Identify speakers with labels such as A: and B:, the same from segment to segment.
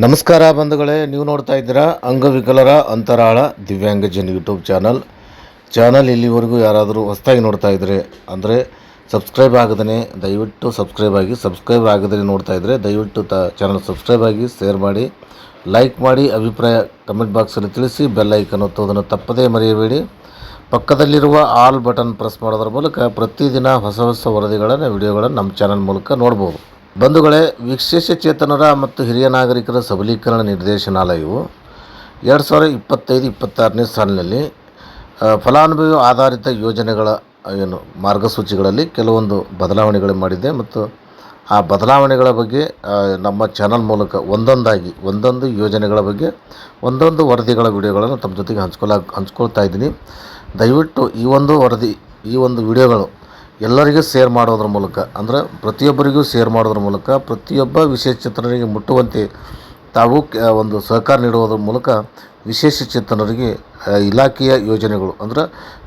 A: ನಮಸ್ಕಾರ ಬಂಧುಗಳೇ, ನೀವು ನೋಡ್ತಾ ಇದ್ದೀರಾ ಅಂಗವಿಕಲರ ಅಂತರಾಳ ದಿವ್ಯಾಂಗಜನ್ ಯೂಟ್ಯೂಬ್ ಚಾನಲ್. ಚಾನಲ್ ಇಲ್ಲಿವರೆಗೂ ಯಾರಾದರೂ ಹೊಸದಾಗಿ ನೋಡ್ತಾ ಇದ್ದರೆ ಅಂದರೆ ಸಬ್ಸ್ಕ್ರೈಬ್ ಆಗದೇ ದಯವಿಟ್ಟು ಸಬ್ಸ್ಕ್ರೈಬ್ ಆಗಿ, ಸಬ್ಸ್ಕ್ರೈಬ್ ಆಗದೇ ನೋಡ್ತಾ ಇದ್ದರೆ ದಯವಿಟ್ಟು ತ ಚಾನಲ್ ಸಬ್ಸ್ಕ್ರೈಬ್ ಆಗಿ, ಶೇರ್ ಮಾಡಿ, ಲೈಕ್ ಮಾಡಿ, ಅಭಿಪ್ರಾಯ ಕಮೆಂಟ್ ಬಾಕ್ಸಲ್ಲಿ ತಿಳಿಸಿ, ಬೆಲ್ ಐಕನ್ ಒತ್ತುವುದನ್ನು ತಪ್ಪದೇ ಮರೆಯಬೇಡಿ. ಪಕ್ಕದಲ್ಲಿರುವ ಆಲ್ ಬಟನ್ ಪ್ರೆಸ್ ಮಾಡೋದ್ರ ಮೂಲಕ ಪ್ರತಿದಿನ ಹೊಸ ಹೊಸ ವರದಿಗಳನ್ನು, ವಿಡಿಯೋಗಳನ್ನು ನಮ್ಮ ಚಾನಲ್ ಮೂಲಕ ನೋಡ್ಬೋದು. ಬಂಧುಗಳೇ, ವಿಶೇಷ ಚೇತನರ ಮತ್ತು ಹಿರಿಯ ನಾಗರಿಕರ ಸಬಲೀಕರಣ ನಿರ್ದೇಶನಾಲಯವು ಎರಡು ಸಾವಿರದ ಇಪ್ಪತ್ತೈದು, ಇಪ್ಪತ್ತಾರನೇ ಸಾಲಿನಲ್ಲಿ ಫಲಾನುಭವಿ ಆಧಾರಿತ ಯೋಜನೆಗಳ, ಏನು, ಮಾರ್ಗಸೂಚಿಗಳಲ್ಲಿ ಕೆಲವೊಂದು ಬದಲಾವಣೆಗಳು ಮಾಡಿದೆ ಮತ್ತು ಆ ಬದಲಾವಣೆಗಳ ಬಗ್ಗೆ ನಮ್ಮ ಚಾನಲ್ ಮೂಲಕ ಒಂದೊಂದಾಗಿ, ಒಂದೊಂದು ಯೋಜನೆಗಳ ಬಗ್ಗೆ ಒಂದೊಂದು ವರದಿಗಳ ವಿಡಿಯೋಗಳನ್ನು ತಮ್ಮ ಜೊತೆಗೆ ಹಂಚ್ಕೊಳ್ಳ ಹಂಚ್ಕೊಳ್ತಾ ಇದ್ದೀನಿ. ದಯವಿಟ್ಟು ಈ ಒಂದು ವರದಿ, ಈ ಒಂದು ವಿಡಿಯೋಗಳು ಎಲ್ಲರಿಗೂ ಸೇರ್ ಮಾಡೋದ್ರ ಮೂಲಕ, ಅಂದರೆ ಪ್ರತಿಯೊಬ್ಬರಿಗೂ ಸೇರ್ ಮಾಡೋದ್ರ ಮೂಲಕ, ಪ್ರತಿಯೊಬ್ಬ ವಿಶೇಷಚೇತನರಿಗೆ ಮುಟ್ಟುವಂತೆ ತಾವು ಒಂದು ಸಹಕಾರ ನೀಡುವುದರ ಮೂಲಕ ವಿಶೇಷಚೇತನರಿಗೆ ಚೇತನರಿಗೆ ಇಲಾಖೆಯ ಯೋಜನೆಗಳು, ಅಂದರೆ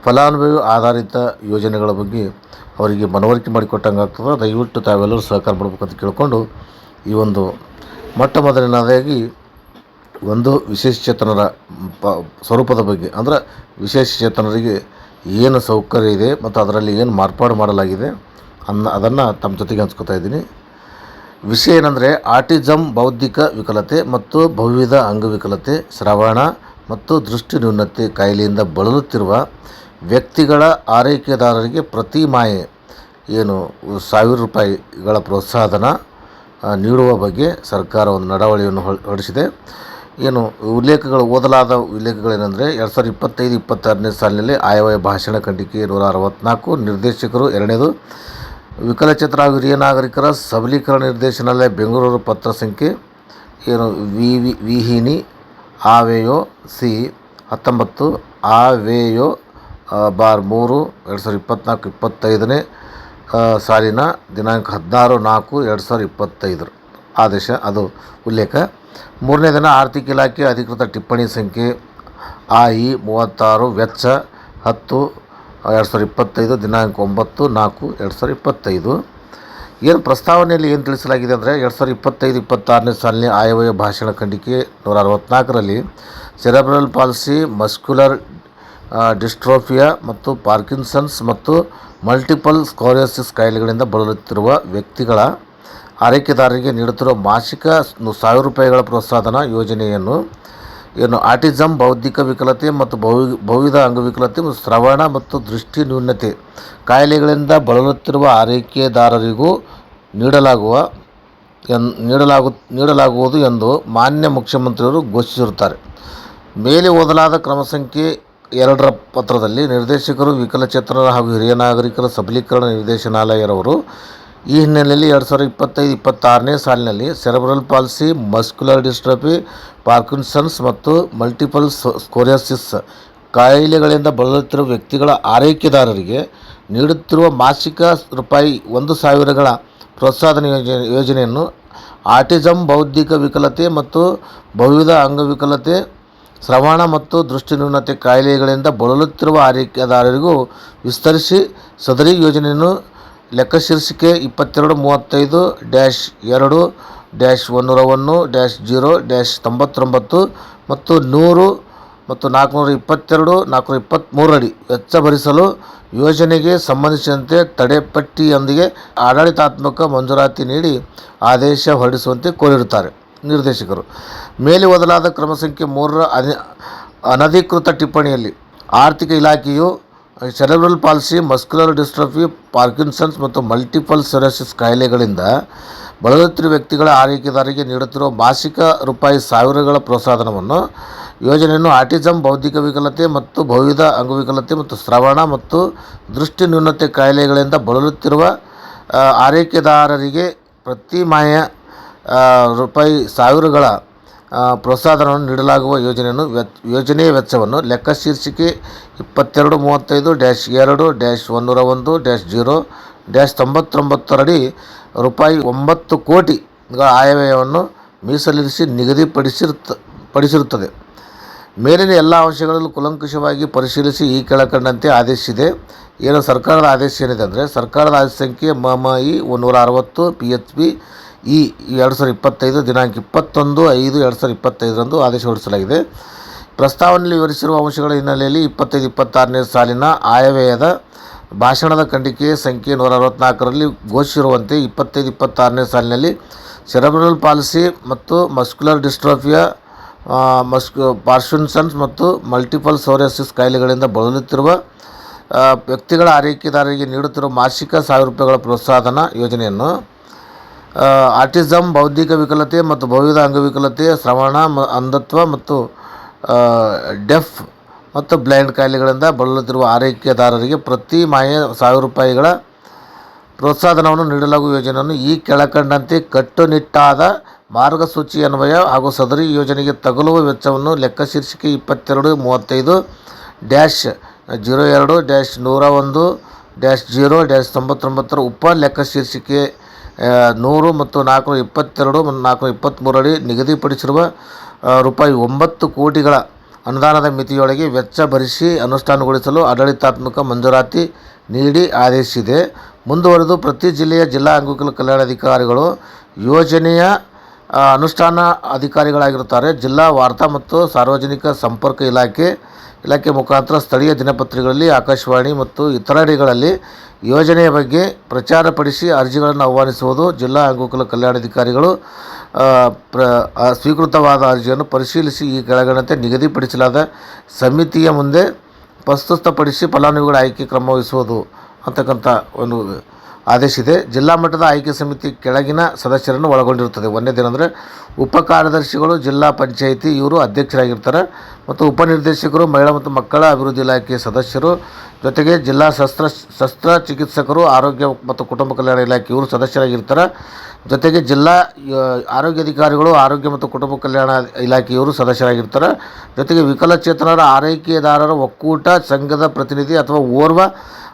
A: ಫಲಾನುಭವಿ ಆಧಾರಿತ ಯೋಜನೆಗಳ ಬಗ್ಗೆ ಅವರಿಗೆ ಮನವರಿಕೆ ಮಾಡಿಕೊಟ್ಟಂಗೆ ಆಗ್ತದೆ. ದಯವಿಟ್ಟು ತಾವೆಲ್ಲರೂ ಸಹಕಾರ ಮಾಡಬೇಕಂತ ಕೇಳಿಕೊಂಡು ಈ ಒಂದು ಮೊಟ್ಟ ಮೊದಲನೇದಾಗಿ ಒಂದು ವಿಶೇಷಚೇತನರ ಪ, ಸ್ವರೂಪದ ಬಗ್ಗೆ, ಅಂದರೆ ವಿಶೇಷಚೇತನರಿಗೆ ಏನು ಸೌಕರ್ಯ ಇದೆ ಮತ್ತು ಅದರಲ್ಲಿ ಏನು ಮಾರ್ಪಾಡು ಮಾಡಲಾಗಿದೆ ಅನ್ನ ಅದನ್ನು ತಮ್ಮ ಜೊತೆಗೆ ಹಂಚ್ಕೋತಾ ಇದ್ದೀನಿ. ವಿಷಯ ಏನಂದರೆ ಆಟಿಸಮ್ ಬೌದ್ಧಿಕ ವಿಕಲತೆ ಮತ್ತು ಬಹುವಿಧ ಅಂಗವಿಕಲತೆ, ಶ್ರವಣ ಮತ್ತು ದೃಷ್ಟಿ ನ್ಯೂನತೆ ಕಾಯಿಲೆಯಿಂದ ಬಳಲುತ್ತಿರುವ ವ್ಯಕ್ತಿಗಳ ಆರೈಕೆದಾರರಿಗೆ ಪ್ರತಿ ಮಾಯೆ ಏನು ಸಾವಿರ ರೂಪಾಯಿಗಳ ಪ್ರೋತ್ಸಾಹಧನ ನೀಡುವ ಬಗ್ಗೆ ಸರ್ಕಾರ ಒಂದು ನಡವಳಿಯನ್ನು ಹೊರ- ಹೊರಡಿಸಿದೆ. ಏನು ಉಲ್ಲೇಖಗಳು ಓದಲಾದ ಉಲ್ಲೇಖಗಳೇನೆಂದರೆ ಎರಡು ಸಾವಿರದ ಇಪ್ಪತ್ತೈದು, ಇಪ್ಪತ್ತಾರನೇ ಸಾಲಿನಲ್ಲಿ ಆಯವ್ಯಯ ಭಾಷಣ ಖಂಡಿಕೆ ನೂರ ಅರವತ್ತ್ನಾಲ್ಕು ನಿರ್ದೇಶಕರು ಎರಡನೇದು ವಿಕಲಚೇತರ ಹಾಗೂ ಹಿರಿಯ ನಾಗರಿಕರ ಸಬಲೀಕರಣ ನಿರ್ದೇಶನಾಲಯ ಬೆಂಗಳೂರು ಪತ್ರ ಸಂಖ್ಯೆ, ಏನು ವಿ ವಿ, ವಿಹಿನಿ, ಆವೇಯೋ ಸಿ ಹತ್ತೊಂಬತ್ತು, ಆವೇಯೋ ಬಾರ್ ಮೂರು, ಎರಡು ಸಾವಿರದ ಇಪ್ಪತ್ತ್ನಾಲ್ಕು ಇಪ್ಪತ್ತೈದನೇ ಸಾಲಿನ ದಿನಾಂಕ ಹದಿನಾರು ನಾಲ್ಕು, ಎರಡು ಸಾವಿರದ ಇಪ್ಪತ್ತೈದರ ಆದೇಶ, ಅದು ಉಲ್ಲೇಖ. ಮೂರನೇ ದಿನ ಆರ್ಥಿಕ ಇಲಾಖೆ ಅಧಿಕೃತ ಟಿಪ್ಪಣಿ ಸಂಖ್ಯೆ ಆ ಇ ಮೂವತ್ತಾರು, ವೆಚ್ಚ ಹತ್ತು, ಎರಡು ಸಾವಿರದ ಇಪ್ಪತ್ತೈದು, ದಿನಾಂಕ ಒಂಬತ್ತು, ನಾಲ್ಕು, ಎರಡು ಸಾವಿರದ ಇಪ್ಪತ್ತೈದು. ಏನು ಪ್ರಸ್ತಾವನೆಯಲ್ಲಿ ಏನು ತಿಳಿಸಲಾಗಿದೆ ಅಂದರೆ ಎರಡು ಸಾವಿರದ ಇಪ್ಪತ್ತೈದು, ಇಪ್ಪತ್ತಾರನೇ ಸಾಲಿನ ಆಯವ್ಯಯ ಭಾಷಣ ಖಂಡಿಕೆ ನೂರ ಅರವತ್ತ್ನಾಲ್ಕರಲ್ಲಿ ಸೆರೆಬ್ರಲ್ ಪಾಲ್ಸಿ, ಮಸ್ಕ್ಯುಲರ್ ಡಿಸ್ಟ್ರೋಫಿಯಾ ಮತ್ತು ಪಾರ್ಕಿನ್ಸನ್ಸ್ ಮತ್ತು ಮಲ್ಟಿಪಲ್ ಸ್ಕೋರಿಯೋಸಿಸ್ ಕಾಯಿಲೆಗಳಿಂದ ಬಳಲುತ್ತಿರುವ ವ್ಯಕ್ತಿಗಳ ಆರೈಕೆದಾರರಿಗೆ ನೀಡುತ್ತಿರುವ ಮಾಸಿಕ ಸಾವಿರ ರೂಪಾಯಿಗಳ ಪ್ರೋತ್ಸಾಹನ ಯೋಜನೆಯನ್ನು ಏನು ಆಟಿಸಮ್ ಬೌದ್ಧಿಕ ವಿಕಲತೆ ಮತ್ತು ಬಹು, ಬಹುವಿಧ ಅಂಗವಿಕಲತೆ ಮತ್ತು ಶ್ರವಣ ಮತ್ತು ದೃಷ್ಟಿ ನ್ಯೂನತೆ ಕಾಯಿಲೆಗಳಿಂದ ಬಳಲುತ್ತಿರುವ ಆರೈಕೆದಾರರಿಗೂ ನೀಡಲಾಗುವ ಎನ್, ನೀಡಲಾಗು, ನೀಡಲಾಗುವುದು ಎಂದು ಮಾನ್ಯ ಮುಖ್ಯಮಂತ್ರಿಯವರು ಘೋಷಿಸಿರುತ್ತಾರೆ. ಮೇಲೆ ಓದಲಾದ ಕ್ರಮ ಸಂಖ್ಯೆ ಎರಡರ ಪತ್ರದಲ್ಲಿ ನಿರ್ದೇಶಕರು ವಿಕಲಚೇತನರ ಹಾಗೂ ಹಿರಿಯ ನಾಗರಿಕರ ಸಬಲೀಕರಣ ನಿರ್ದೇಶನಾಲಯರವರು ಈ ಹಿನ್ನೆಲೆಯಲ್ಲಿ ಎರಡು ಸಾವಿರದ ಇಪ್ಪತ್ತೈದು, ಇಪ್ಪತ್ತಾರನೇ ಸಾಲಿನಲ್ಲಿ cerebral palsy, muscular dystrophy, Parkinson's ಮತ್ತು ಮಲ್ಟಿಪಲ್ ಸ್ಕೋರಿಯಾಸಿಸ್ ಕಾಯಿಲೆಗಳಿಂದ ಬಳಲುತ್ತಿರುವ ವ್ಯಕ್ತಿಗಳ ಆರೈಕೆದಾರರಿಗೆ ನೀಡುತ್ತಿರುವ ಮಾಸಿಕ ರೂಪಾಯಿ ಒಂದು ಸಾವಿರಗಳ ಪ್ರೋತ್ಸಾಹನ ಯೋಜನೆ, ಯೋಜನೆಯನ್ನು ಆಟಿಸಮ್ ಬೌದ್ಧಿಕ ವಿಕಲತೆ ಮತ್ತು ಬಹುವಿಧ ಅಂಗವಿಕಲತೆ ಶ್ರವಣ ಮತ್ತು ದೃಷ್ಟಿ ನ್ಯೂನತೆ ಕಾಯಿಲೆಗಳಿಂದ ಬಳಲುತ್ತಿರುವ ಆರೈಕೆದಾರರಿಗೂ ವಿಸ್ತರಿಸಿ ಸದರಿ ಯೋಜನೆಯನ್ನು ಲೆಕ್ಕ ಶೀರ್ಷಿಕೆ ಇಪ್ಪತ್ತೆರಡು, ಮೂವತ್ತೈದು, ಡ್ಯಾಶ್ ಎರಡು, ಡ್ಯಾಶ್ ಒನ್ನೂರ ಒಂದು, ಡ್ಯಾಶ್ ಜೀರೋ, ಡ್ಯಾಶ್ ತೊಂಬತ್ತೊಂಬತ್ತು ಮತ್ತು ನೂರು ಮತ್ತು ನಾಲ್ಕುನೂರ ಇಪ್ಪತ್ತೆರಡು, ನಾಲ್ಕುನೂರ ಇಪ್ಪತ್ತ್ಮೂರಡಿ ವೆಚ್ಚ ಭರಿಸಲು ಯೋಜನೆಗೆ ಸಂಬಂಧಿಸಿದಂತೆ ತಡೆಪಟ್ಟಿಯೊಂದಿಗೆ ಆಡಳಿತಾತ್ಮಕ ಮಂಜೂರಾತಿ ನೀಡಿ ಆದೇಶ ಹೊರಡಿಸುವಂತೆ ಕೋರಿರುತ್ತಾರೆ ನಿರ್ದೇಶಕರು. ಮೇಲೆ ಓದಲಾದ ಕ್ರಮ ಸಂಖ್ಯೆ ಮೂರರ ಅನಿ, ಅನಧಿಕೃತ ಟಿಪ್ಪಣಿಯಲ್ಲಿ ಆರ್ಥಿಕ ಇಲಾಖೆಯು cerebral palsy, muscular dystrophy, Parkinson's ಮತ್ತು ಮಲ್ಟಿಪಲ್ ಸೆರೋಸಿಸ್ ಕಾಯಿಲೆಗಳಿಂದ ಬಳಲುತ್ತಿರುವ ವ್ಯಕ್ತಿಗಳ ಆರೈಕೆದಾರರಿಗೆ ನೀಡುತ್ತಿರುವ ಮಾಸಿಕ ರೂಪಾಯಿ ಸಾವಿರಗಳ ಪ್ರೋತ್ಸಾಹನವನ್ನು ಯೋಜನೆಯನ್ನು ಆಟಿಸಮ್ ಬೌದ್ಧಿಕ ವಿಕಲತೆ ಮತ್ತು ಬಹುವಿಧ ಅಂಗವಿಕಲತೆ ಮತ್ತು ಶ್ರವಣ ಮತ್ತು ದೃಷ್ಟಿ ನ್ಯೂನತೆ ಕಾಯಿಲೆಗಳಿಂದ ಬಳಲುತ್ತಿರುವ ಆರೈಕೆದಾರರಿಗೆ ಪ್ರತಿ ಮಾಯ ರೂಪಾಯಿ ಸಾವಿರಗಳ ಆ, ಪ್ರೋತ್ಸಾಹನವನ್ನು ನೀಡಲಾಗುವ ಯೋಜನೆಯನ್ನು ವೆಚ್ ಯೋಜನೆಯ ವೆಚ್ಚವನ್ನು ಲೆಕ್ಕ ಶೀರ್ಷಿಕೆ ಇಪ್ಪತ್ತೆರಡು ಮೂವತ್ತೈದು ಡ್ಯಾಶ್ ಎರಡು ಡ್ಯಾಶ್ ಒಂದೂರ ಒಂದು ಡ್ಯಾಶ್ ಜೀರೋ ಡ್ಯಾಶ್ ತೊಂಬತ್ತೊಂಬತ್ತರಡಿ ರೂಪಾಯಿ ಒಂಬತ್ತು ಕೋಟಿಗಳ ಆಯವ್ಯಯವನ್ನು ಮೀಸಲಿರಿಸಿ ನಿಗದಿಪಡಿಸಿರುತ್ತ ಪಡಿಸಿರುತ್ತದೆ. ಮೇಲಿನ ಎಲ್ಲ ಅಂಶಗಳಲ್ಲೂ ಕುಲಂಕುಷವಾಗಿ ಪರಿಶೀಲಿಸಿ ಈ ಕೆಳಕಂಡಂತೆ ಆದೇಶಿಸಿದೆ. ಏನು ಸರ್ಕಾರದ ಆದೇಶ ಏನಿದೆ ಅಂದರೆ ಸರ್ಕಾರದ ಆದೇಶ ಸಂಖ್ಯೆ ಮಮಇ ನೂರ ಅರವತ್ತು ಪಿ ಎಚ್ ಪಿ ಈ ಎರಡು ಸಾವಿರದ ಇಪ್ಪತ್ತೈದು ದಿನಾಂಕ ಇಪ್ಪತ್ತೊಂದು, ಐದು ಎರಡು ಸಾವಿರದ ಇಪ್ಪತ್ತೈದರಂದು ಆದೇಶ ಹೊರಡಿಸಲಾಗಿದೆ. ಪ್ರಸ್ತಾವನೆಯಲ್ಲಿ ವಿವರಿಸಿರುವ ಅಂಶಗಳ ಹಿನ್ನೆಲೆಯಲ್ಲಿ ಇಪ್ಪತ್ತೈದು, ಇಪ್ಪತ್ತಾರನೇ ಸಾಲಿನ ಆಯವ್ಯಯದ ಭಾಷಣದ ಖಂಡಿಕೆ ಸಂಖ್ಯೆ ನೂರ ಅರವತ್ತ್ನಾಲ್ಕರಲ್ಲಿ ಘೋಷಿಸಿರುವಂತೆ ಇಪ್ಪತ್ತೈದು, ಇಪ್ಪತ್ತಾರನೇ ಸಾಲಿನಲ್ಲಿ ಸೆರೆಬ್ರಲ್ ಪಾಲಿಸಿ ಮತ್ತು ಮಸ್ಕ್ಯುಲರ್ ಡಿಸ್ಟ್ರೋಫಿಯ ಮಸ್ಕ್ ಪಾರ್ಶುನ್ಸನ್ಸ್ ಮತ್ತು ಮಲ್ಟಿಪಲ್ ಸೋರಿಯಾಸಿಸ್ ಕಾಯಿಲೆಗಳಿಂದ ಬಳಲುತ್ತಿರುವ ವ್ಯಕ್ತಿಗಳ ಆರೈಕೆದಾರರಿಗೆ ನೀಡುತ್ತಿರುವ ಮಾಸಿಕ ಸಾವಿರ ರೂಪಾಯಿಗಳ ಪ್ರೋತ್ಸಾಹಧನ ಯೋಜನೆಯನ್ನು ಆಟಿಸಮ್ ಬೌದ್ಧಿಕ ವಿಕಲತೆ ಮತ್ತು ಬಹುವಿಧ ಅಂಗವಿಕಲತೆ ಶ್ರವಣ ಅಂಧತ್ವ ಮತ್ತು ಡೆಫ್ ಮತ್ತು ಬ್ಲೈಂಡ್ ಕಾಯಿಲೆಗಳಿಂದ ಬಳಲುತ್ತಿರುವ ಆರೈಕೆದಾರರಿಗೆ ಪ್ರತಿ ಮಾಯ ಸಾವಿರ ರೂಪಾಯಿಗಳ ಪ್ರೋತ್ಸಾಹಧನವನ್ನು ನೀಡಲಾಗುವ ಯೋಜನೆಯನ್ನು ಈ ಕೆಳಕಂಡಂತೆ ಕಟ್ಟುನಿಟ್ಟಾದ ಮಾರ್ಗಸೂಚಿ ಅನ್ವಯ ಹಾಗೂ ಸದರಿ ಯೋಜನೆಗೆ ತಗಲುವ ವೆಚ್ಚವನ್ನು ಲೆಕ್ಕ ಶೀರ್ಷಿಕೆ ಇಪ್ಪತ್ತೆರಡು, ಮೂವತ್ತೈದು, ಡ್ಯಾಶ್ ಜೀರೋ ಎರಡು, ಡ್ಯಾಶ್ ನೂರ ಒಂದು, ಡ್ಯಾಶ್ ಜೀರೋ, ಡ್ಯಾಶ್ ತೊಂಬತ್ತೊಂಬತ್ತರ ಉಪ ಲೆಕ್ಕ ಶೀರ್ಷಿಕೆ ನೂರು ಮತ್ತು ನಾಲ್ಕುನೂರ ಇಪ್ಪತ್ತೆರಡು ಮತ್ತು ನಾಲ್ಕುನೂರ ಇಪ್ಪತ್ತ್ಮೂರಡಿ ನಿಗದಿಪಡಿಸಿರುವ ರೂಪಾಯಿ ಒಂಬತ್ತು ಕೋಟಿಗಳ ಅನುದಾನದ ಮಿತಿಯೊಳಗೆ ವೆಚ್ಚ ಭರಿಸಿ ಅನುಷ್ಠಾನಗೊಳಿಸಲು ಆಡಳಿತಾತ್ಮಕ ಮಂಜೂರಾತಿ ನೀಡಿ ಆದೇಶಿಸಿದೆ. ಮುಂದುವರೆದು ಪ್ರತಿ ಜಿಲ್ಲೆಯ ಜಿಲ್ಲಾ ಅಂಗವಿಕಲ ಕಲ್ಯಾಣಾಧಿಕಾರಿಗಳು ಯೋಜನೆಯ ಅನುಷ್ಠಾನ ಅಧಿಕಾರಿಗಳಾಗಿರುತ್ತಾರೆ. ಜಿಲ್ಲಾ ವಾರ್ತಾ ಮತ್ತು ಸಾರ್ವಜನಿಕ ಸಂಪರ್ಕ ಇಲಾಖೆ ಇಲಾಖೆ ಮುಖಾಂತರ ಸ್ಥಳೀಯ ದಿನಪತ್ರಿಕೆಗಳಲ್ಲಿ, ಆಕಾಶವಾಣಿ ಮತ್ತು ಇತರೆಡೆಗಳಲ್ಲಿ ಯೋಜನೆಯ ಬಗ್ಗೆ ಪ್ರಚಾರಪಡಿಸಿ ಅರ್ಜಿಗಳನ್ನು ಆಹ್ವಾನಿಸುವುದು ಜಿಲ್ಲಾ ಅಂಗಕುಲ ಕಲ್ಯಾಣಾಧಿಕಾರಿಗಳು ಪ್ರ ಸ್ವೀಕೃತವಾದ ಅರ್ಜಿಯನ್ನು ಪರಿಶೀಲಿಸಿ ಈ ಕೆಳಗಣತೆ ನಿಗದಿಪಡಿಸಲಾದ ಸಮಿತಿಯ ಮುಂದೆ ಪ್ರಸ್ತುತಪಡಿಸಿ ಫಲಾನುಭವಿಗಳ ಆಯ್ಕೆ ಕ್ರಮ ವಹಿಸುವುದು ಅಂತಕ್ಕಂಥ ಒಂದು ಆದೇಶ ಇದೆ ಜಿಲ್ಲಾ ಮಟ್ಟದ ಆಯ್ಕೆ ಸಮಿತಿ ಕೆಳಗಿನ ಸದಸ್ಯರನ್ನು ಒಳಗೊಂಡಿರುತ್ತದೆ. ಒಂದನೇದೇನೆಂದರೆ ಉಪ ಕಾರ್ಯದರ್ಶಿಗಳು, ಜಿಲ್ಲಾ ಪಂಚಾಯಿತಿ ಇವರು ಅಧ್ಯಕ್ಷರಾಗಿರ್ತಾರೆ. ಮತ್ತು ಉಪನಿರ್ದೇಶಕರು ಮಹಿಳಾ ಮತ್ತು ಮಕ್ಕಳ ಅಭಿವೃದ್ಧಿ ಇಲಾಖೆ ಸದಸ್ಯರು, ಜೊತೆಗೆ ಜಿಲ್ಲಾ ಶಸ್ತ್ರ ಶಸ್ತ್ರ ಚಿಕಿತ್ಸಕರು, ಆರೋಗ್ಯ ಮತ್ತು ಕುಟುಂಬ ಕಲ್ಯಾಣ ಇಲಾಖೆ ಇವರು ಸದಸ್ಯರಾಗಿರ್ತಾರೆ. ಜೊತೆಗೆ ಜಿಲ್ಲಾ ಆರೋಗ್ಯ ಆರೋಗ್ಯಾಧಿಕಾರಿಗಳು ಆರೋಗ್ಯ ಮತ್ತು ಕುಟುಂಬ ಕಲ್ಯಾಣ ಇಲಾಖೆಯವರು ಸದಸ್ಯರಾಗಿರ್ತಾರೆ. ಜೊತೆಗೆ ವಿಕಲಚೇತನರ ಆರೈಕೆದಾರರ ಒಕ್ಕೂಟ, ಸಂಘದ ಪ್ರತಿನಿಧಿ ಅಥವಾ ಓರ್ವ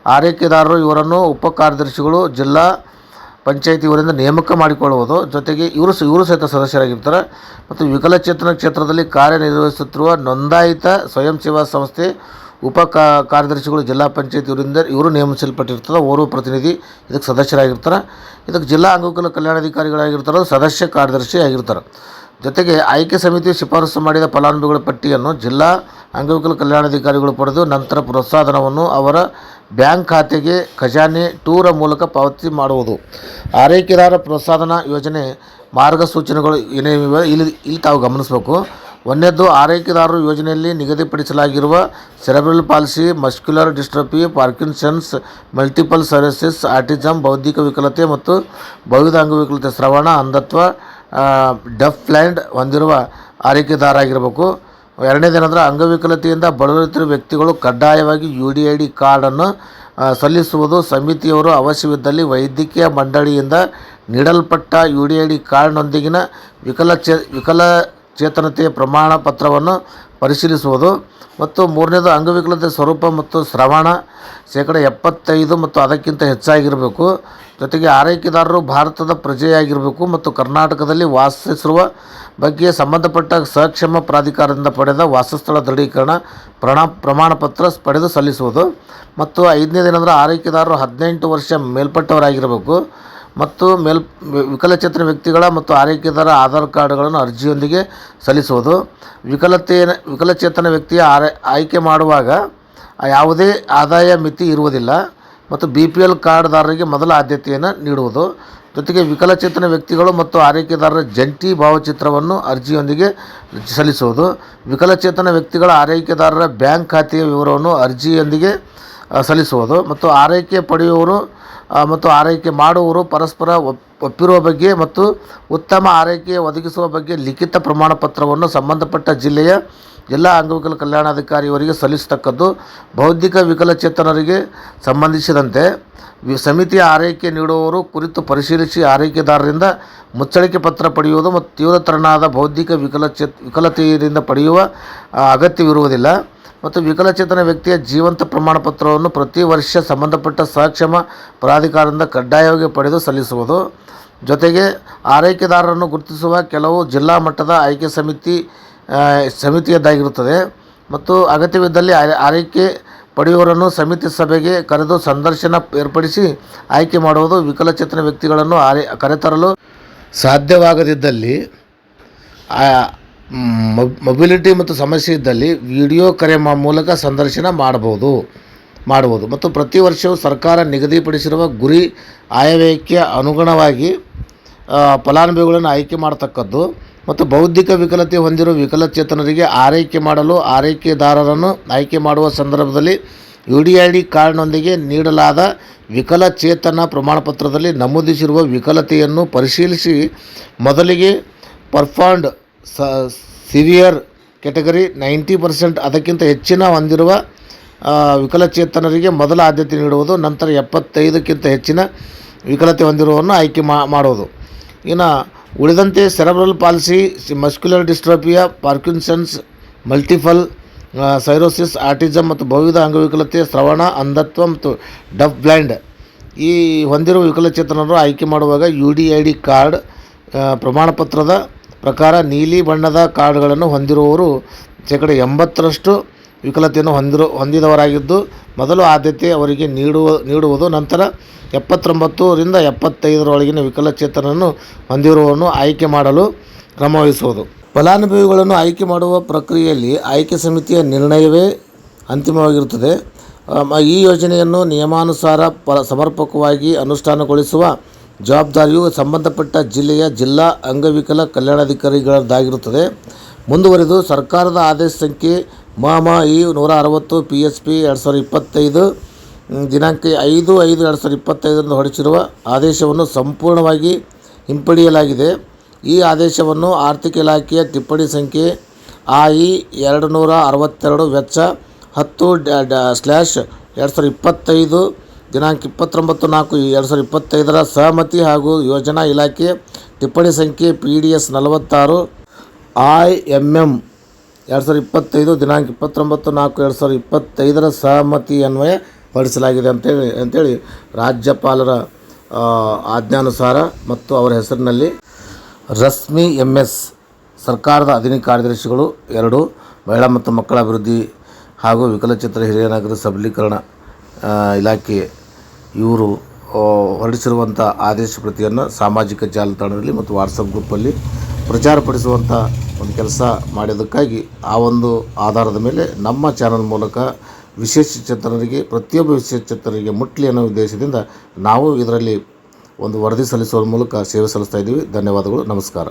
A: ಆರೈಕೆದಾರರು ಇವರನ್ನು ಉಪ ಕಾರ್ಯದರ್ಶಿಗಳು ಜಿಲ್ಲಾ ಪಂಚಾಯತಿ ಇವರಿಂದ ನೇಮಕ ಮಾಡಿಕೊಳ್ಳುವುದು. ಜೊತೆಗೆ ಇವರು ಇವರು ಸಹಿತ ಸದಸ್ಯರಾಗಿರ್ತಾರೆ. ಮತ್ತು ವಿಕಲಚೇತನ ಕ್ಷೇತ್ರದಲ್ಲಿ ಕಾರ್ಯನಿರ್ವಹಿಸುತ್ತಿರುವ ನೋಂದಾಯಿತ ಸ್ವಯಂ ಸೇವಾ ಸಂಸ್ಥೆ ಉಪ ಕಾರ್ಯದರ್ಶಿಗಳು ಜಿಲ್ಲಾ ಪಂಚಾಯತ್ ಇವರಿಂದ ಇವರು ನೇಮಿಸಲ್ಪಟ್ಟಿರ್ತಾರೆ ಓರ್ವ ಪ್ರತಿನಿಧಿ ಇದಕ್ಕೆ ಸದಸ್ಯರಾಗಿರ್ತಾರೆ. ಇದಕ್ಕೆ ಜಿಲ್ಲಾ ಅಂಗವಿಕಲ ಕಲ್ಯಾಣಾಧಿಕಾರಿಗಳಾಗಿರ್ತಾರೆ. ಸದಸ್ಯ ಕಾರ್ಯದರ್ಶಿ ಆಗಿರ್ತಾರೆ. ಜೊತೆಗೆ ಆಯ್ಕೆ ಸಮಿತಿ ಶಿಫಾರಸು ಮಾಡಿದ ಫಲಾನುಭವಿಗಳ ಪಟ್ಟಿಯನ್ನು ಜಿಲ್ಲಾ ಅಂಗವಿಕಲ ಕಲ್ಯಾಣಾಧಿಕಾರಿಗಳು ಪಡೆದು ನಂತರ ಪ್ರೋತ್ಸಾಹಧನವನ್ನು ಅವರ ಬ್ಯಾಂಕ್ ಖಾತೆಗೆ ಖಜಾನೆ ಟೂರ ಮೂಲಕ ಪಾವತಿ ಮಾಡುವುದು. ಆರೈಕೆದಾರ ಪ್ರೋತ್ಸಾಹನ ಯೋಜನೆ ಮಾರ್ಗಸೂಚನೆಗಳು ಏನೇನಿವೆ ಇಲ್ಲಿ ಇಲ್ಲಿ ತಾವು ಗಮನಿಸಬೇಕು. ಒಂದನೇದ್ದು, ಆರೈಕೆದಾರರು ಯೋಜನೆಯಲ್ಲಿ ನಿಗದಿಪಡಿಸಲಾಗಿರುವ cerebral palsy, muscular dystrophy, Parkinson's, multiple sclerosis autism ಬೌದ್ಧಿಕ ವಿಕಲತೆ ಮತ್ತು ಬಹುವಿಧ ಅಂಗವಿಕಲತೆ ಶ್ರವಣ, ಅಂಧತ್ವ ಡಫ್ ಲ್ಯಾಂಡ್ ಹೊಂದಿರುವ ಆರೈಕೆದಾರ ಆಗಿರಬೇಕು ಎರಡನೇದೇನೆಂದರೆ ಅಂಗವಿಕಲತೆಯಿಂದ ಬಳಲುತ್ತಿರುವ ವ್ಯಕ್ತಿಗಳು ಕಡ್ಡಾಯವಾಗಿ ಯು ಡಿ ಐ ಡಿ ಕಾರ್ಡನ್ನು ಸಲ್ಲಿಸುವುದು ಸಮಿತಿಯವರು ಅವಶ್ಯವಿದ್ದಲ್ಲಿ ವೈದ್ಯಕೀಯ ಮಂಡಳಿಯಿಂದ ನೀಡಲ್ಪಟ್ಟ ಯು ಡಿ ಐ ಡಿ ಕಾರ್ಡ್ನೊಂದಿಗಿನ ವಿಕಲಚೇ ವಿಕಲಚೇತನತೆಯ ಪ್ರಮಾಣ ಪತ್ರವನ್ನು ಪರಿಶೀಲಿಸುವುದು. ಮತ್ತು ಮೂರನೇದು ಅಂಗವಿಕಲತೆ ಸ್ವರೂಪ ಮತ್ತು ಶ್ರವಣ. ಶೇಕಡ ಎಪ್ಪತ್ತೈದು ಮತ್ತು ಅದಕ್ಕಿಂತ ಹೆಚ್ಚಾಗಿರಬೇಕು. ಜೊತೆಗೆ ಆರೈಕೆದಾರರು ಭಾರತದ ಪ್ರಜೆಯಾಗಿರಬೇಕು ಮತ್ತು ಕರ್ನಾಟಕದಲ್ಲಿ ವಾಸಿಸಿರುವ ಬಗ್ಗೆ ಸಂಬಂಧಪಟ್ಟ ಸಕ್ಷಮ ಪ್ರಾಧಿಕಾರದಿಂದ ಪಡೆದ ವಾಸಸ್ಥಳ ದೃಢೀಕರಣ ಪ್ರಣ ಪ್ರಮಾಣ ಪತ್ರ ಪಡೆದು ಸಲ್ಲಿಸುವುದು. ಮತ್ತು ಐದನೇದೇನೆಂದರೆ ಆರೈಕೆದಾರರು ಹದಿನೆಂಟು ವರ್ಷ ಮೇಲ್ಪಟ್ಟವರಾಗಿರಬೇಕು. ಮತ್ತು ಮೇಲ್, ವಿಕಲಚೇತನ ವ್ಯಕ್ತಿಗಳ ಮತ್ತು ಆರೈಕೆದಾರ ಆಧಾರ್ ಕಾರ್ಡ್ಗಳನ್ನು ಅರ್ಜಿಯೊಂದಿಗೆ ಸಲ್ಲಿಸುವುದು. ವಿಕಲತೆ ವಿಕಲಚೇತನ ವ್ಯಕ್ತಿಯ ಆಯ್ಕೆ ಮಾಡುವಾಗ ಯಾವುದೇ ಆದಾಯ ಮಿತಿ ಇರುವುದಿಲ್ಲ ಮತ್ತು ಬಿ ಪಿ ಎಲ್ ಕಾರ್ಡ್ದಾರರಿಗೆ ಮೊದಲ ಆದ್ಯತೆಯನ್ನು ನೀಡುವುದು. ಜೊತೆಗೆ ವಿಕಲಚೇತನ ವ್ಯಕ್ತಿಗಳು ಮತ್ತು ಆರೈಕೆದಾರರ ಜಂಟಿ ಭಾವಚಿತ್ರವನ್ನು ಅರ್ಜಿಯೊಂದಿಗೆ ಸಲ್ಲಿಸುವುದು. ವಿಕಲಚೇತನ ವ್ಯಕ್ತಿಗಳ ಆರೈಕೆದಾರರ ಬ್ಯಾಂಕ್ ಖಾತೆಯ ವಿವರವನ್ನು ಅರ್ಜಿಯೊಂದಿಗೆ ಸಲ್ಲಿಸುವುದು ಮತ್ತು ಆರೈಕೆ ಪಡೆಯುವವರು ಮತ್ತು ಆರೈಕೆ ಮಾಡುವವರು ಪರಸ್ಪರ ಒಪ್, ಒಪ್ಪಿರುವ ಬಗ್ಗೆ ಮತ್ತು ಉತ್ತಮ ಆರೈಕೆ ಒದಗಿಸುವ ಬಗ್ಗೆ ಲಿಖಿತ ಪ್ರಮಾಣ ಪತ್ರವನ್ನು ಸಂಬಂಧಪಟ್ಟ ಜಿಲ್ಲೆಯ ಜಿಲ್ಲಾ ಅಂಗವಿಕಲ ಕಲ್ಯಾಣಾಧಿಕಾರಿಯವರಿಗೆ ಸಲ್ಲಿಸತಕ್ಕದ್ದು ಬೌದ್ಧಿಕ ವಿಕಲಚೇತನರಿಗೆ ಸಂಬಂಧಿಸಿದಂತೆ ಸಮಿತಿಯ ಆರೈಕೆ ನೀಡುವವರು ಕುರಿತು ಪರಿಶೀಲಿಸಿ ಆರೈಕೆದಾರರಿಂದ ಮುಚ್ಚಳಿಕೆ ಪತ್ರ ಪಡೆಯುವುದು ಮತ್ತು ತೀವ್ರತರನಾದ ಬೌದ್ಧಿಕ ವಿಕಲಚೇ ವಿಕಲತೆಯಿಂದ ಪಡೆಯುವ ಅಗತ್ಯವಿರುವುದಿಲ್ಲ. ಮತ್ತು ವಿಕಲಚೇತನ ವ್ಯಕ್ತಿಯ ಜೀವಂತ ಪ್ರಮಾಣ ಪತ್ರವನ್ನು ಪ್ರತಿ ವರ್ಷ ಸಂಬಂಧಪಟ್ಟ ಸಕ್ಷಮ ಪ್ರಾಧಿಕಾರದಿಂದ ಕಡ್ಡಾಯವಾಗಿ ಪಡೆದು ಸಲ್ಲಿಸುವುದು. ಜೊತೆಗೆ ಆರೈಕೆದಾರರನ್ನು ಗುರುತಿಸುವ ಕೆಲವು ಜಿಲ್ಲಾ ಮಟ್ಟದ ಆಯ್ಕೆ ಸಮಿತಿ ಸಮಿತಿಯದ್ದಾಗಿರುತ್ತದೆ. ಮತ್ತು ಅಗತ್ಯವಿದ್ದಲ್ಲಿ ಆರೈ- ಆರೈಕೆ ಪಡೆಯುವವರನ್ನು ಸಮಿತಿ ಸಭೆಗೆ ಕರೆದು ಸಂದರ್ಶನ ಏರ್ಪಡಿಸಿ ಆಯ್ಕೆ ಮಾಡುವುದು ವಿಕಲಚೇತನ ವ್ಯಕ್ತಿಗಳನ್ನು ಆರೈ, ಕರೆತರಲು ಸಾಧ್ಯವಾಗದಿದ್ದಲ್ಲಿ ಮೊಬಿಲಿಟಿ ಮತ್ತು ಸಮಸ್ಯೆ ಇದ್ದಲ್ಲಿ ವಿಡಿಯೋ ಕರೆ ಮೂಲಕ ಸಂದರ್ಶನ ಮಾಡಬಹುದು, ಮಾಡುವುದು. ಮತ್ತು ಪ್ರತಿ ವರ್ಷವೂ ಸರ್ಕಾರ ನಿಗದಿಪಡಿಸಿರುವ ಗುರಿ ಆಯವ್ಯಯಕ್ಕೆ ಅನುಗುಣವಾಗಿ ಫಲಾನುಭವಿಗಳನ್ನು ಆಯ್ಕೆ ಮಾಡತಕ್ಕದ್ದು. ಮತ್ತು ಬೌದ್ಧಿಕ ವಿಕಲತೆ ಹೊಂದಿರುವ ವಿಕಲಚೇತನರಿಗೆ ಆರೈಕೆ ಮಾಡಲು ಆರೈಕೆದಾರರನ್ನು ಆಯ್ಕೆ ಮಾಡುವ ಸಂದರ್ಭದಲ್ಲಿ ಯು ಡಿ ಐ ಡಿ ಕಾರ್ಡ್ನೊಂದಿಗೆ ನೀಡಲಾದ ವಿಕಲಚೇತನ ಪ್ರಮಾಣಪತ್ರದಲ್ಲಿ ನಮೂದಿಸಿರುವ ವಿಕಲತೆಯನ್ನು ಪರಿಶೀಲಿಸಿ ಮೊದಲಿಗೆ ಪರ್ಫಾಂಡ್ ಸ ಸಿವಿಯರ್ ಕ್ಯಾಟಗರಿ ನೈಂಟಿ ಪರ್ಸೆಂಟ್ ಅದಕ್ಕಿಂತ ಹೆಚ್ಚಿನ ಹೊಂದಿರುವ ವಿಕಲಚೇತನರಿಗೆ ಮೊದಲ ಆದ್ಯತೆ ನೀಡುವುದು, ನಂತರ ಎಪ್ಪತ್ತೈದಕ್ಕಿಂತ ಹೆಚ್ಚಿನ ವಿಕಲತೆ ಹೊಂದಿರುವವನ್ನು ಆಯ್ಕೆ ಮಾಡುವುದು. ಇನ್ನು ಉಳಿದಂತೆ cerebral palsy, muscular dystrophy Parkinson's, multiple sclerosis autism ಮತ್ತು ಬಹುವಿಧ ಅಂಗವಿಕಲತೆ, ಶ್ರವಣ, ಅಂಧತ್ವ ಮತ್ತು ಡಫ್ ಬ್ಲೈಂಡ್ ಈ ಹೊಂದಿರುವ ವಿಕಲಚೇತನರು ಆಯ್ಕೆ ಮಾಡುವಾಗ U D I D card ಪ್ರಮಾಣಪತ್ರದ ಪ್ರಕಾರ ನೀಲಿ ಬಣ್ಣದ ಕಾರ್ಡ್ಗಳನ್ನು ಹೊಂದಿರುವವರು ಶೇಕಡ ಎಂಬತ್ತರಷ್ಟು ವಿಕಲತೆಯನ್ನು ಹೊಂದಿರು ಹೊಂದಿದವರಾಗಿದ್ದು ಮೊದಲು ಆದ್ಯತೆ ಅವರಿಗೆ ನೀಡುವ ನೀಡುವುದು, ನಂತರ ಎಪ್ಪತ್ತೊಂಬತ್ತರಿಂದ ಎಪ್ಪತ್ತೈದರೊಳಗಿನ ವಿಕಲಚೇತನನ್ನು ಹೊಂದಿರುವವನ್ನು ಆಯ್ಕೆ ಮಾಡಲು ಕ್ರಮವಹಿಸುವುದು ಫಲಾನುಭವಿಗಳನ್ನು ಆಯ್ಕೆ ಮಾಡುವ ಪ್ರಕ್ರಿಯೆಯಲ್ಲಿ ಆಯ್ಕೆ ಸಮಿತಿಯ ನಿರ್ಣಯವೇ ಅಂತಿಮವಾಗಿರುತ್ತದೆ. ಈ ಯೋಜನೆಯನ್ನು ನಿಯಮಾನುಸಾರ ಪ ಸಮರ್ಪಕವಾಗಿ ಅನುಷ್ಠಾನಗೊಳಿಸುವ ಜವಾಬ್ದಾರಿಯು ಸಂಬಂಧಪಟ್ಟ ಜಿಲ್ಲೆಯ ಜಿಲ್ಲಾ ಅಂಗವಿಕಲ ಕಲ್ಯಾಣಾಧಿಕಾರಿಗಳದ್ದಾಗಿರುತ್ತದೆ. ಮುಂದುವರಿದು ಸರ್ಕಾರದ ಆದೇಶ ಸಂಖ್ಯೆ ಮ ಮ ಇ ನೂರ ಅರವತ್ತು ಪಿ ಎಸ್ ಪಿ ಎರಡು ಸಾವಿರದ ಇಪ್ಪತ್ತೈದು ದಿನಾಂಕ ಐದು ಐದು ಎರಡು ಸಾವಿರದ ಇಪ್ಪತ್ತೈದರಂದು ಹೊರಡಿಸಿರುವ ಆದೇಶವನ್ನು ಸಂಪೂರ್ಣವಾಗಿ ಹಿಂಪಡೆಯಲಾಗಿದೆ. ಈ ಆದೇಶವನ್ನು ಆರ್ಥಿಕ ಇಲಾಖೆಯ ಟಿಪ್ಪಣಿ ಸಂಖ್ಯೆ ಆ ಇ ಎರಡು ನೂರ ಅರವತ್ತೆರಡು ವೆಚ್ಚ ಹತ್ತು ಸ್ಲ್ಯಾಶ್ ಎರಡು ಸಾವಿರದ ಇಪ್ಪತ್ತೈದು, ದಿನಾಂಕ ಇಪ್ಪತ್ತೊಂಬತ್ತು ನಾಲ್ಕು ಎರಡು ಸಾವಿರದ ಇಪ್ಪತ್ತೈದರ ಸಹಮತಿ ಹಾಗೂ ಯೋಜನಾ ಇಲಾಖೆ ಟಿಪ್ಪಣಿ ಸಂಖ್ಯೆ ಪಿ ಡಿ ಎಸ್ ನಲವತ್ತಾರು ಐ ಎಂ ಎಂ ಎರಡು ಸಾವಿರದ ಇಪ್ಪತ್ತೈದು ದಿನಾಂಕ ಇಪ್ಪತ್ತೊಂಬತ್ತು ನಾಲ್ಕು ಎರಡು ಸಾವಿರದ ಇಪ್ಪತ್ತೈದರ ಸಹಮತಿ ಅನ್ವಯ ಹೊರಡಿಸಲಾಗಿದೆ ಅಂತೇಳಿ ಅಂತೇಳಿ ರಾಜ್ಯಪಾಲರ ಆಜ್ಞಾನುಸಾರ ಮತ್ತು ಅವರ ಹೆಸರಿನಲ್ಲಿ ರಶ್ಮಿ ಎಂ ಎಸ್ ಸರ್ಕಾರದ ಅಧೀನ ಕಾರ್ಯದರ್ಶಿಗಳು ಎರಡು, ಮಹಿಳಾ ಮತ್ತು ಮಕ್ಕಳ ಅಭಿವೃದ್ಧಿ ಹಾಗೂ ವಿಕಲಚೇತರ ಹಿರಿಯ ನಾಗರಿಕ ಸಬಲೀಕರಣ ಇಲಾಖೆ ಇವರು ಹೊರಡಿಸಿರುವಂಥ ಆದೇಶ ಪ್ರತಿಯನ್ನು ಸಾಮಾಜಿಕ ಜಾಲತಾಣದಲ್ಲಿ ಮತ್ತು ವಾಟ್ಸಪ್ ಗ್ರೂಪಲ್ಲಿ ಪ್ರಚಾರಪಡಿಸುವಂಥ ಒಂದು ಕೆಲಸ ಮಾಡಿದ್ದಕ್ಕಾಗಿ ಆ ಒಂದು ಆಧಾರದ ಮೇಲೆ ನಮ್ಮ ಚಾನಲ್ ಮೂಲಕ ವಿಶೇಷ ಚೇತನರಿಗೆ, ಪ್ರತಿಯೊಬ್ಬ ವಿಶೇಷ ಚೇತನರಿಗೆ ಮುಟ್ಲಿ ಅನ್ನೋ ಉದ್ದೇಶದಿಂದ ನಾವು ಇದರಲ್ಲಿ ಒಂದು ವರದಿ ಸಲ್ಲಿಸುವ ಮೂಲಕ ಸೇವೆ ಸಲ್ಲಿಸ್ತಾ ಇದ್ದೀವಿ. ಧನ್ಯವಾದಗಳು. ನಮಸ್ಕಾರ.